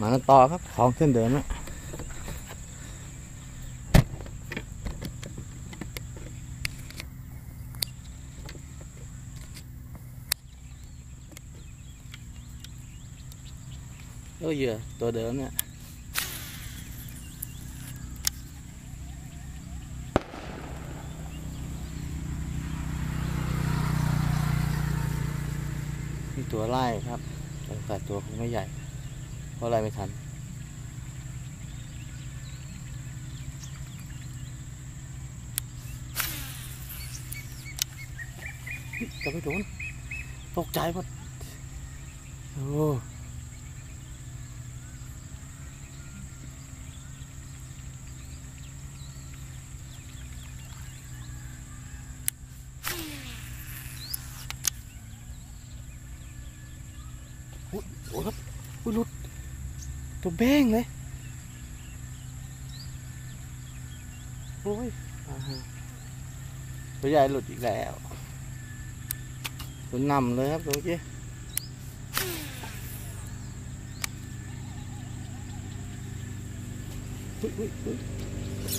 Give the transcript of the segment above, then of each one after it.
มากันต่อครับของเส้นเดิมนะโอ้เหยื่อตัวเดิมเนี่ยมีตัวไล่ครับแต่ตัวคงไม่ใหญ่ เพราะไล่ไม่ทัน จะไม่โดนตกใจหมดโอ้อุ๊ยโอ้ครับอุ้ยหลุด ตัวแบ้งเลยโอ้ยตัวใหญ่หลุดอีกแล้วตัวนำเลยครับตัวเมื่อกี้อุ๊ยอุ๊ยอุ๊ย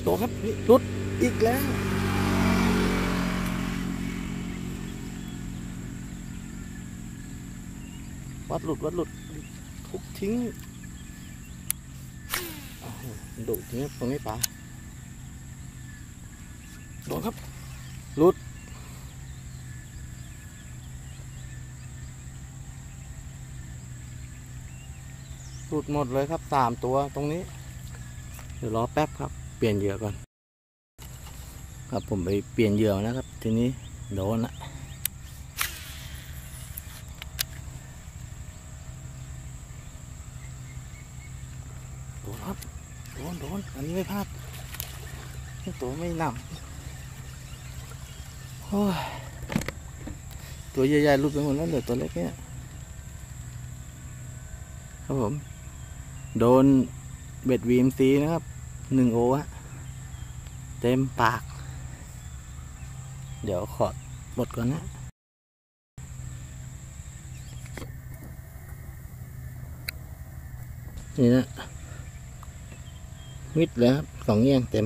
โตครับหลุดอีกแล้ววัดหลุดวัดหลุดทุบทิ้ง ดุจริงครับตรงนี้ปลาโดนครับหลุดหลุดหมดเลยครับสามตัวตรงนี้ เดี๋ยวรอแป๊บครับ เปลี่ยนเหยื่อก่อน ครับผมไปเปลี่ยนเหยื่อมานะครับ ทีนี้โดนละโดนครับโดนโดนอันนี้ไม่พลาดตัวไม่นำโอ้ยตัวใหญ่ๆหลุดไปหมดแล้วเหลือตัวเล็กเนี่ยครับผม โดนเบ็ดวีมซีนะครับหนึ่งโอฮะเต็มปาก เดี๋ยวขอดบทก่อนนะนี่นะ มิดเลยครับสองเงี้ยงเต็ม